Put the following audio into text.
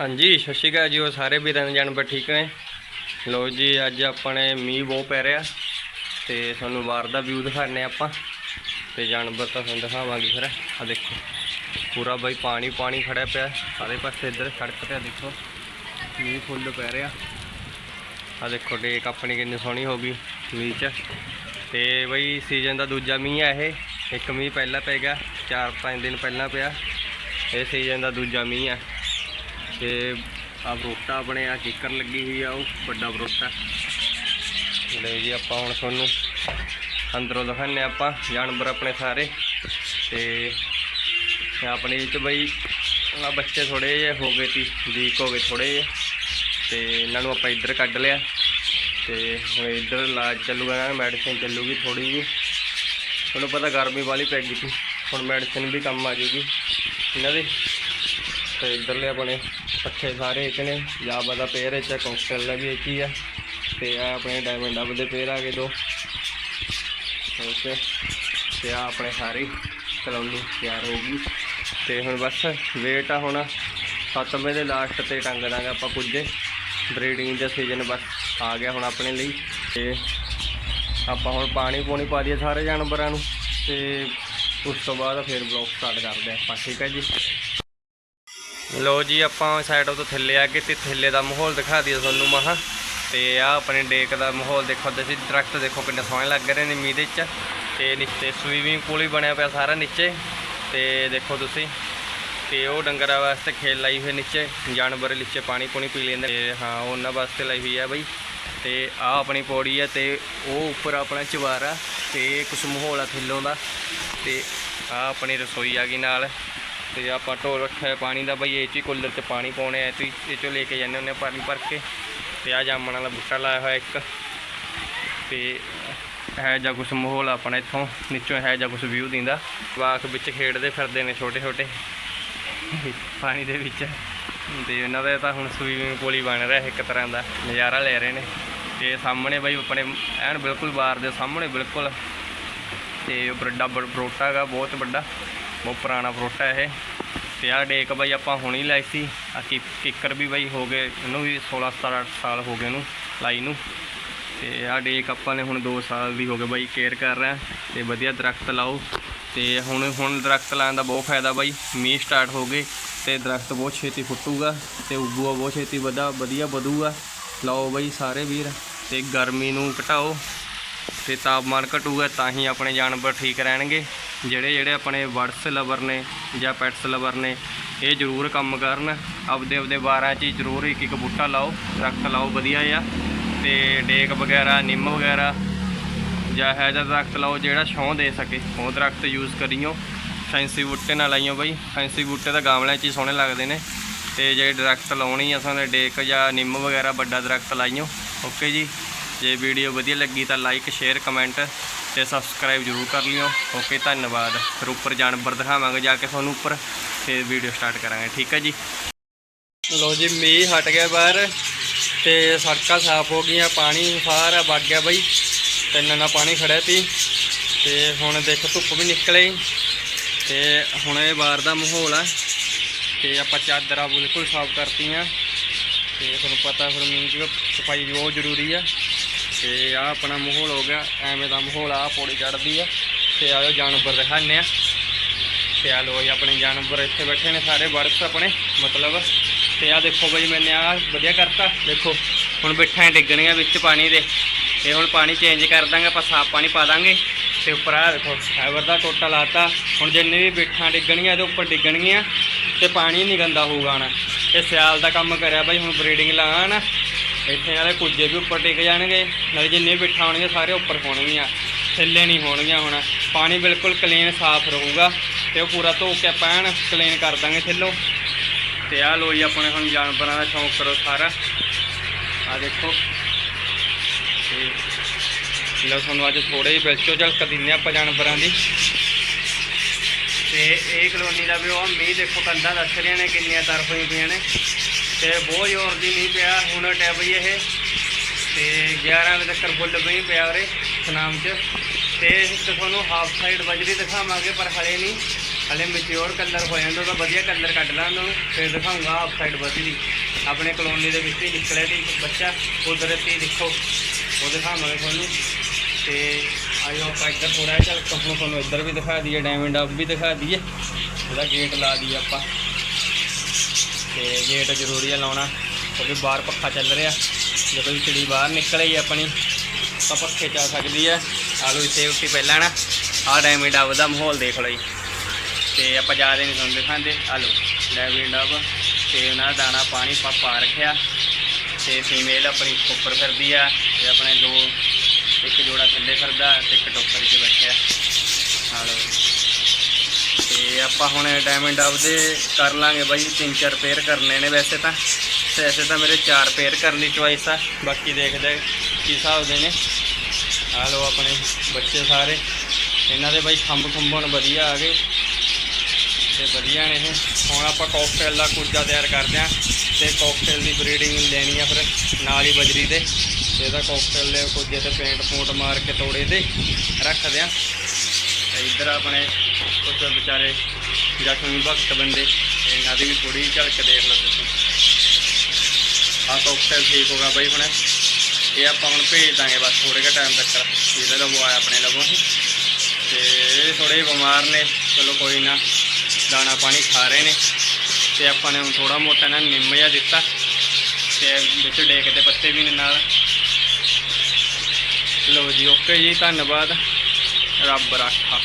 ਹਾਂਜੀ, ਸਤਿ ਸ਼੍ਰੀ ਅਕਾਲ ਜੀ ਉਹ ਸਾਰੇ ਵੀਰਾਂ ਦੇ ਜਾਨਵਰ ਠੀਕ ਨੇ? ਲੋ ਜੀ, ਅੱਜ ਆਪਾਂ ਨੇ ਮੀਂਹ ਬਹੁਤ ਪੈ ਰਿਹਾ ਤੇ ਤੁਹਾਨੂੰ ਬਾਹਰ ਦਾ ਵਿਊ ਦਿਖਾਣੇ ਆਪਾਂ ਤੇ ਜਾਨਵਰ ਤਾਂ ਤੁਹਾਨੂੰ ਦਿਖਾਵਾਂਗੇ ਫਿਰ। ਆ ਦੇਖੋ, ਪੂਰਾ ਬਾਈ ਪਾਣੀ ਪਾਣੀ ਖੜਿਆ ਪਿਆ। ਸਾਰੇ ਪਾਸੇ ਇੱਧਰ ਸੜਕ ਤੇ ਦੇਖੋ, ਮੀਂਹ ਫੁੱਲ ਪੈ ਰਿਹਾ। ਆ ਦੇਖੋ, ਡੇਕ ਆਪਣੀ ਕਿੰਨੀ ਸੋਹਣੀ ਹੋ ਗਈ ਮੀਂਹ 'ਚ। ਤੇ ਬਈ ਸੀਜ਼ਨ ਦਾ ਦੂਜਾ ਮੀਂਹ ਆ ਇਹ। ਇੱਕ ਮੀਂਹ ਪਹਿਲਾਂ ਪੈ ਗਿਆ 4-5 ਦਿਨ ਪਹਿਲਾਂ ਪਿਆ। ਇਹ ਸੀਜ਼ਨ ਦਾ ਦੂਜਾ ਮੀਂਹ ਆ। ਤੇ ਆ ਬਰੋਟਾ ਬਣਿਆ ਕਿੱਕਰ ਲੱਗੀ ਹੋਈ ਆ ਉਹ, ਵੱਡਾ ਬਰੋਟਾ। ਲੈ ਜੀ ਆਪਾਂ ਹੁਣ ਤੁਹਾਨੂੰ ਅੰਦਰੋਂ ਦਿਖਾਉਂਦੇ ਹਾਂ ਆਪਾਂ, ਜਾਨਵਰ ਆਪਣੇ ਸਾਰੇ। ਤੇ ਆਪਣੇ ਵਿੱਚ ਬਈ ਆ ਬੱਚੇ ਥੋੜੇ ਜਿਹੇ ਹੋ ਗਏ ਸੀ ਵੀਕ ਹੋ ਗਏ ਥੋੜੇ ਜਿਹੇ। ਤੇ ਇਹਨਾਂ ਨੂੰ ਆਪਾਂ ਇੱਧਰ ਕੱਢ ਲਿਆ। ਤੇ ਹੁਣ ਇੱਧਰ ਇਲਾਜ ਚੱਲੂਗਾ ਨਾ ਮੈਡੀਸਿਨ ਚੱਲੂਗੀ ਥੋੜੀ ਜੀ ਤੁਹਾਨੂੰ ਪਤਾ ਗਰਮੀ ਵਾਲੀ ਪੈ ਗਈ ਸੀ, ਹੁਣ ਮੈਡੀਸਿਨ ਵੀ ਕੰਮ ਆ ਜੂਗੀ। ਇਹਨਾਂ ਦੀ। ਤੇ ਲਿਆ ਆਪਣੇ ਪੱਠੇ ਸਾਰੇ ਇੱਕ ਨੇ, ਜਾਬਾ ਦਾ ਪੇਅਰ ਹੈ ਚਾ ਕੌਂਸਲ ਦਾ ਵੀ ਇੱਕ ਹੀ ਆ ਤੇ ਆ ਆਪਣੇ ਡਾਇਮੰਡ ਅਬ ਦੇ ਪੇਅਰ ਆ ਗਏ ਦੋ। ਓਕੇ ਤੇ ਆ ਆਪਣੇ ਸਾਰੇ ਕਲੋਨੀ ਤਿਆਰ ਹੋ ਗਈ। ਤੇ ਹੁਣ ਬਸ ਵੇਟ ਆ ਹੁਣ। ਸੱਤਵੇਂ ਦੇ ਲਾਸਟ ਤੇ ਟੰਗ ਦਾਂਗੇ ਆਪਾਂ ਪੁੱਜੇ। ਬਰੀਡਿੰਗ ਦਾ ਸੀਜ਼ਨ ਬਸ ਆ ਗਿਆ ਹੁਣ ਆਪਣੇ ਲਈ। ਤੇ ਆਪਾਂ ਹੁਣ ਪਾਣੀ ਪੂਣੀ ਪਾ ਦਈਏ ਸਾਰੇ ਜਾਨਵਰਾਂ ਨੂੰ। ਤੇ ਉਸ ਤੋਂ ਬਾਅਦ ਫਿਰ ਬਲੌਗ ਸਟਾਰਟ ਕਰਦੇ ਹਾਂ ਆਪਾਂ, ਠੀਕ ਹੈ ਜੀ? ਲੋ ਜੀ, ਆਪਾਂ ਸਾਈਡ ਤੋਂ ਥੱਲੇ ਆ ਕੇ ਤੇ ਥੱਲੇ ਦਾ ਮਾਹੌਲ ਦਿਖਾ ਦਈਏ ਤੁਹਾਨੂੰ ਮਹਾ। ਤੇ ਆ ਆਪਣੇ ਡੇਕ ਦਾ ਮਾਹੌਲ ਦੇਖੋ, ਤੁਸੀਂ ਦਰਖਤ ਦੇਖੋ ਕਿੰਨੇ ਸੋਹਣੇ ਲੱਗ ਰਹੇ ਨੇ ਮੀਂਹ ਦੇ ਵਿੱਚ। ਤੇ ਨੀਚੇ ਸਵੀਮਿੰਗ ਪੂਲ ਵੀ ਬਣਿਆ ਪਿਆ ਸਾਰਾ ਨੀਚੇ। ਤੇ ਦੇਖੋ ਤੁਸੀਂ, ਤੇ ਉਹ ਡੰਗਰਾਂ ਵਾਸਤੇ ਖੇਲ ਲਾਈ ਹੋਈ ਨੀਚੇ। ਜਾਨਵਰ ਨੀਚੇ ਪਾਣੀ ਪੂਣੀ ਪੀ ਲੈਂਦੇ ਤੇ ਹਾਂ, ਉਹਨਾਂ ਵਾਸਤੇ ਲਾਈ ਹੋਈ ਹੈ ਬਈ। ਤੇ ਆ ਆਪਣੀ ਪੌੜੀ ਹੈ ਤੇ ਉਹ ਉੱਪਰ ਆਪਣਾ ਚਵਾਰਾ ਤੇ ਕੁਝ ਮਾਹੌਲ ਆ ਥੱਲੋਂ ਦਾ। ਤੇ ਆ ਆਪਣੀ ਰਸੋਈ ਆ ਗਈ ਨਾਲ। ਤੇ ਆਪਾਂ ਢੋਲ ਰੱਖਿਆ ਪਾਣੀ ਦਾ ਬਈ, ਇਹ 'ਚ ਹੀ ਕੂਲਰ 'ਚ ਪਾਣੀ ਪਾਉਣੇ ਆ ਤੇ ਇਹ 'ਚੋਂ ਲੈ ਕੇ ਜਾਂਦੇ ਹੁੰਦੇ ਆ ਪਾਣੀ ਭਰ ਕੇ। ਤੇ ਆ ਜਾਮਣ ਵਾਲਾ ਬੂਟਾ ਲਾਇਆ ਹੋਇਆ ਇੱਕ। ਤੇ ਹੈ ਜਾਂ ਕੁਝ ਮਾਹੌਲ ਆਪਣਾ ਇੱਥੋਂ, ਨੀਚੋਂ ਹੈ ਜਾਂ ਕੁਝ ਵਿਊ ਦਿੰਦਾ। ਵਾਕ ਵਿੱਚ ਖੇਡਦੇ ਫਿਰਦੇ ਨੇ ਛੋਟੇ ਛੋਟੇ। ਪਾਣੀ ਦੇ ਵਿੱਚ। ਤੇ ਉਹਨਾਂ ਦਾ ਤਾਂ ਹੁਣ ਸਵੀਮਿੰਗ ਪੂਲ ਹੀ ਬਣ ਰਿਹਾ ਇੱਕ ਤਰ੍ਹਾਂ ਦਾ, ਨਜ਼ਾਰਾ ਲੈ ਰਹੇ ਨੇ। ਤੇ ਸਾਹਮਣੇ ਬਈ ਆਪਣੇ, ਐਨ ਬਿਲਕੁਲ ਬਾਰ ਦੇ ਸਾਹਮਣੇ ਬਿਲਕੁਲ। ਤੇ ਉਹ ਵੱਡਾ ਬ- ਬਰੋਟਾ ਹੈਗਾ, ਬਹੁਤ ਵੱਡਾ। ਬਹੁਤ ਪੁਰਾਣਾ ਬਰੋਟਾ ਇਹ। ਤੇ ਆਹ ਡੇਕ ਬਾਈ ਆਪਾਂ ਹੁਣੀ ਲਾਈ ਸੀ। ਆ ਕਿੱਕਰ ਵੀ ਬਾਈ ਹੋ ਗਏ, ਇਹਨੂੰ ਵੀ 16 17 ਸਾਲ ਹੋ ਗਏ ਇਹਨੂੰ ਲਾਈ ਨੂੰ। ਤੇ ਆਹ ਡੇਕ ਆਪਾਂ ਨੇ ਹੁਣ 2 ਸਾਲ ਦੀ ਹੋ ਗਏ ਬਾਈ ਕੇਅਰ ਕਰ ਰਹੇ ਹਾਂ ਤੇ ਵਧੀਆ ਦਰਖਤ ਲਾਓ। ਤੇ ਹੁਣ ਹੁਣ ਦਰਖਤ ਲਾਉਣ ਦਾ ਬਹੁਤ ਫਾਇਦਾ ਬਾਈ, ਮੀਂਹ ਸਟਾਰਟ ਹੋ ਗਏ ਤੇ ਦਰਖਤ ਬਹੁਤ ਛੇਤੀ ਫੁੱਟੂਗਾ ਤੇ ਉੱਗੂਗਾ ਬਹੁਤ ਛੇਤੀ ਵਧਾ, ਵਧੀਆ ਵਧੂਗਾ। ਲਾਓ ਬਾਈ ਸਾਰੇ ਵੀਰ, ਤੇ ਗਰਮੀ ਨੂੰ ਘਟਾਓ। ਤੇ ਤਾਪਮਾਨ ਘਟੂਗਾ, ਤਾਂ ਹੀ ਆਪਣੇ ਜਾਨਵਰ ਠੀਕ ਰਹਿਣਗੇ। ਜਿਹੜੇ ਜਿਹੜੇ ਆਪਣੇ ਵਰਡਸ ਲਵਰ ਨੇ ਜਾਂ ਪੈਟਸ ਲਵਰ ਨੇ, ਇਹ ਜ਼ਰੂਰ ਕੰਮ ਕਰਨ। ਆਪਦੇ ਆਪਦੇ ਬਾਰਾਂ 'ਚ ਹੀ ਜ਼ਰੂਰ ਇੱਕ ਇੱਕ ਬੂਟਾ ਲਾਓ ਦਰਖਤ ਲਾਓ, ਵਧੀਆ ਆ ਤੇ ਡੇਕ ਵਗੈਰਾ, ਨਿੰਮ ਵਗੈਰਾ ਜਾਂ ਹੈ ਜਾਂ ਦਰਖਤ ਲਾਓ, ਜਿਹੜਾ ਛਾਂ ਦੇ ਸਕੇ। ਉਹ ਦਰਖਤ ਯੂਜ਼ ਕਰੀਓ। ਫੈਂਸੀ ਬੂਟੇ ਨਾ ਲਾਈਓ ਬਾਈ। ਫੈਂਸੀ ਬੂਟੇ ਤਾਂ ਗਮਲਿਆਂ 'ਚ ਹੀ ਸੋਹਣੇ ਲੱਗਦੇ ਨੇ। ਤੇ ਜਿਹੜੇ ਦਰਖਤ ਲਾਉਣੀ ਆ ਸਾਨੂੰ ਡੇਕ ਜਾਂ ਨਿੰਮ ਵਗੈਰਾ ਵੱਡਾ ਦਰਖਤ ਲਾਈਓ। ਓਕੇ ਜੀ। ਜੇ ਵੀਡੀਓ ਵਧੀਆ ਲੱਗੀ ਤਾਂ ਲਾਈਕ ਸ਼ੇਅਰ ਕਮੈਂਟ ਤੇ ਸਬਸਕ੍ਰਾਈਬ ਜ਼ਰੂਰ ਕਰ ਲਿਓ। ਓਕੇ, ਧੰਨਵਾਦ। ਫਿਰ ਉੱਪਰ ਜਾਨਵਰ ਦਿਖਾਵਾਂਗੇ, ਜਾ ਕੇ ਤੁਹਾਨੂੰ ਉੱਪਰ ਫਿਰ ਵੀਡੀਓ ਸਟਾਰਟ ਕਰਾਂਗੇ, ਠੀਕ ਹੈ ਜੀ? ਲੋ ਜੀ, ਮੀਂਹ ਹਟ ਗਿਆ ਬਾਹਰ ਤੇ ਸੜਕਾਂ ਸਾਫ਼ ਹੋ ਗਈਆਂ, ਪਾਣੀ ਸਾਰਾ ਵਗ ਗਿਆ ਬਈ। ਤੇ ਨਾ ਪਾਣੀ ਖੜਿਆ ਸੀ ਤੇ ਹੁਣ ਦੇਖ, ਧੁੱਪ ਵੀ ਨਿਕਲੇ। ਤੇ ਹੁਣ ਇਹ ਬਾਹਰ ਦਾ ਮਾਹੌਲ ਆ। ਤੇ ਆਪਾਂ ਚਾਦਰਾਂ ਬਿਲਕੁਲ ਸਾਫ਼ ਕਰਤੀਆਂ। ਤੇ ਤੁਹਾਨੂੰ ਪਤਾ ਫਿਰ ਮੀਂਹ ਦੀ ਸਫ਼ਾਈ ਬਹੁਤ ਜ਼ਰੂਰੀ ਆ। ਤੇ ਆ, ਆਪਣਾ ਮਾਹੌਲ ਹੋ ਗਿਆ, ਐਵੇਂ ਦਾ ਮਾਹੌਲ ਆ, ਪੌੜੀ ਚੜਦੀ ਆ। ਤੇ ਆਇਓ ਜਾਨਵਰ ਦਿਖਾਉਂਦੇ ਆ। ਤੇ ਆ ਲੋ ਜੀ, ਆਪਣੇ ਜਾਨਵਰ ਇੱਥੇ ਬੈਠੇ ਨੇ ਸਾਰੇ ਬਰਸ ਆਪਣੇ, ਮਤਲਬ। ਤੇ ਆ ਦੇਖੋ ਬਈ, ਮੈਨੇ ਆ ਵਧੀਆ ਕਰਤਾ। ਦੇਖੋ, ਹੁਣ ਬਿੱਠਾਂ ਡਿੱਗਣੀਆਂ ਵਿੱਚ ਪਾਣੀ ਦੇ। ਤੇ ਹੁਣ ਪਾਣੀ ਚੇਂਜ ਕਰ ਦਾਂਗੇ, ਆਪਾਂ ਸਾਫ਼ ਪਾਣੀ ਪਾ ਦਾਂਗੇ। ਤੇ ਉੱਪਰ ਆ ਦੇਖੋ ਫਾਈਬਰ ਦਾ ਟੋਟਾ ਲਾਤਾ। ਹੁਣ ਜਿੰਨੇ ਵੀ ਬਿੱਠਾਂ ਡਿੱਗਣੀਆਂ, ਇਹਦੇ ਉੱਪਰ ਡਿੱਗਣਗੀਆਂ। ਤੇ ਪਾਣੀ ਨਹੀਂ ਗੰਦਾ ਹੋਊਗਾ ਨਾ। ਇਹ ਸਿਆਲ ਦਾ ਕੰਮ ਕਰਿਆ ਬਾਈ, ਹੁਣ ਬਰੀਡਿੰਗ ਲਾਣਾ ਇੱਥੇ ਨਾਲੇ ਕੁੱਜੇ ਵੀ ਉੱਪਰ ਟਿਕ ਜਾਣਗੇ, ਨਾਲੇ ਜਿੰਨੇ ਵੀ ਬਿੱਠਾਂ ਹੋਣਗੀਆਂ ਸਾਰੇ ਉੱਪਰ ਹੋਣਗੀਆਂ, ਥੱਲੇ ਨਹੀਂ ਹੋਣਗੀਆਂ ਹੁਣ। ਪਾਣੀ ਬਿਲਕੁਲ ਕਲੀਨ ਸਾਫ਼ ਰਹੂਗਾ ਤੇ ਉਹ ਪੂਰਾ ਧੋ ਕੇ ਪੈਣ ਕਲੀਨ ਕਰ ਦਾਂਗੇ ਥੱਲੋਂ। ਤੇ ਆ ਲੋ ਜੀ ਆਪਣੇ ਹੁਣ ਜਾਨਵਰਾਂ ਦਾ ਸ਼ੌਂਕ ਕਰੋ ਸਾਰਾ। ਆ ਦੇਖੋ। ਤੇ ਲਓ ਤੁਹਾਨੂੰ ਅੱਜ ਥੋੜੇ ਜਿਹੇ ਵਿੱਚੋਂ ਝਲਕ ਦਿੰਦੇ ਆਪਾਂ ਜਾਨਵਰਾਂ ਦੀ। ਤੇ ਇਹ ਕਲੋਨੀ ਦਾ ਵੀ ਉਹ ਮੀਂਹ ਦੇਖੋ ਕੰਧਾਂ ਦੱਸ ਰਹੀਆਂ ਨੇ ਕਿੰਨੀਆਂ ਤਰਫ ਹੋਈ ਪਈਆਂ ਨੇ। ਤੇ ਬਹੁਤ ਜ਼ੋਰ ਦੀ ਮੀਂਹ ਪਿਆ, ਹੁਣ ਟੈਬ ਹੀ ਇਹ। ਤੇ 11 ਵਜੇ ਤੱਕ ਫੁੱਲ ਮੀਂਹ ਪਿਆ ਉਰੇ, ਸਨਾਮ 'ਚ। ਤੇ ਤੁਹਾਨੂੰ ਹਾਫ ਸਾਈਡ ਵੱਜਦੀ ਦਿਖਾਵਾਂਗੇ, ਪਰ ਹਲੇ ਨਹੀਂ। ਹਲੇ ਮੈਚਿਓਰ ਕਲਰ ਹੋ ਜਾਂਦਾ, ਤਾਂ ਵਧੀਆ ਕਲਰ ਕੱਢ ਲਾਂ ਉਹਨਾਂ। ਫਿਰ ਦਿਖਾਉਂਗਾ ਹਾਫ ਸਾਈਡ ਵਧੀ ਆਪਣੇ ਕਲੋਨੀ ਦੇ ਵਿੱਚ ਹੀ ਨਿਕਲਿਆ ਸੀ ਇੱਕ ਬੱਚਾ, ਕੁਦਰਤੀ ਦੇਖੋ, ਉਹ ਦਿਖਾਵਾਂਗੇ ਤੁਹਾਨੂੰ। ਤੇ ਆਇਓ ਆਪਾਂ ਇੱਧਰ ਥੋੜਾ ਜਿਹਾ, ਚੱਲ ਕੰਪਨੀ ਤੁਹਾਨੂੰ ਇੱਧਰ ਵੀ ਦਿਖਾ ਦਈਏ ਡਾਇਮੰਡ ਅਪ ਵੀ ਦਿਖਾ ਦਈਏ। ਉਹਦਾ ਗੇਟ ਲਾ ਦਈਏ ਆਪਾਂ। ਤੇ ਗੇਟ ਜ਼ਰੂਰੀ ਹੈ ਲਾਉਣਾ, ਕਿਉਂਕਿ ਬਾਹਰ ਪੱਖਾ ਚੱਲ ਰਿਹਾ। ਜਦੋਂ ਵੀ ਚਿੜੀ ਬਾਹਰ ਨਿਕਲੇਗੀ ਆਪਣੀ, ਤਾਂ ਪੱਖੇ ਚ ਸਕਦੀ ਹੈ ਆਲੂ ਇੱਥੇ ਉੱਟੀ ਪਹਿਲਾਂ ਨਾ ਆਹ ਡਾਇਮੰਡ ਡੱਬ ਦਾ ਮਾਹੌਲ ਦੇਖ ਲਓ ਜੀ। ਤੇ ਆਪਾਂ ਜ਼ਿਆਦਾ ਨਹੀਂ ਸੁਣਦੇ ਖਾਂਦੇ ਆਲੂ। ਡਾਇਮੰਡ ਡੱਬ। ਤੇ ਉਹਨਾਂ ਦਾ ਦਾਣਾ ਪਾਣੀ ਪਾ ਪਾ ਰੱਖਿਆ। ਤੇ ਫੀਮੇਲ ਆਪਣੀ ਉੱਪਰ ਫਿਰਦੀ ਆ। ਤੇ ਆਪਣੇ ਦੋ, ਇੱਕ ਜੋੜਾ ਥੱਲੇ ਫਿਰਦਾ, ਤੇ ਇੱਕ ਟੋਕਰ 'ਚ ਬੈਠਿਆ। ਆਲੂ ਤੇ ਆਪਾਂ ਹੁਣ ਡਾਇਮੰਡ ਆਪਦੇ ਕਰ ਲਾਂਗੇ ਬਾਈ, ਤਿੰਨ ਚਾਰ ਪੇਅਰ ਕਰਨੇ ਨੇ ਵੈਸੇ ਤਾਂ। ਵੈਸੇ ਤਾਂ ਮੇਰੇ ਚਾਰ ਪੇਅਰ ਕਰਨ ਦੀ ਚੁਆਇਸ ਆ। ਬਾਕੀ ਦੇਖਦੇ ਕੀ ਹਿਸਾਬ ਦੇ ਨੇ। ਆ ਲੋ ਆਪਣੇ ਬੱਚੇ ਸਾਰੇ। ਇਹਨਾਂ ਦੇ ਬਾਈ ਖੰਭ ਖੰਭਣ ਵਧੀਆ ਆ ਗਏ। ਤੇ ਵਧੀਆ ਨੇ ਇਹ। ਹੁਣ ਆਪਾਂ ਕਾਕਟੇਲ ਦਾ ਕੁਰਜਾ ਤਿਆਰ ਕਰਦੇ ਆ। ਤੇ ਕਾਕਟੇਲ ਦੀ ਬਰੀਡਿੰਗ ਲੈਣੀ ਆ ਫਿਰ ਨਾਲ ਹੀ ਬਜਰੀ ਦੇ ਤੇ ਇਹਦਾ ਕਾਕਟੇਲ ਦੇ ਕੁਰਜੇ ਤੇ ਪੇਂਟ ਪੂੰਟ ਮਾਰ ਕੇ ਤੋੜੇ ਤੇ ਰੱਖਦੇ ਆ। ਤੇ ਇੱਧਰ ਆਪਣੇ ਕੁਝ ਵਿਚਾਰੇ ਜ਼ਖਮੀ ਭਗਤ ਬੰਦੇ ਇਹਨਾਂ ਦੀ ਵੀ ਥੋੜੀ ਝਲਕ ਦੇਖ ਲਓ ਤੁਸੀਂ। ਆ ਕਾਕਟੇਲ ਠੀਕ ਹੋਗਾ ਬਾਈ ਹੁਣ। ਇਹ ਆਪਾਂ ਹੁਣ ਭੇਜ ਦਾਂਗੇ ਬਸ ਥੋੜੇ ਕੁ ਟਾਈਮ ਤੱਕ। ਇਹਦੇ ਲਵੋ ਆਇਆ ਆਪਣੇ ਲਵੋ ਤੇ ਇਹ ਥੋੜੇ ਬਿਮਾਰ ਨੇ। ਚਲੋ ਕੋਈ ਨਾ, ਦਾਣਾ ਪਾਣੀ ਖਾ ਰਹੇ ਨੇ। ਤੇ ਆਪਾਂ ਨੇ ਹੁਣ ਥੋੜਾ ਮੋਟਾ ਇਹਨਾਂ ਨਿੰਮ ਜਿਹਾ ਦਿੱਤਾ। ਤੇ ਵਿੱਚ ਡੇਕ ਦੇ ਪੱਤੇ ਵੀ ਨੇ ਨਾਲ। ਲਓ ਜੀ, ਓਕੇ ਜੀ, ਧੰਨਵਾਦ। ਰੱਬ ਰਾਖਾ।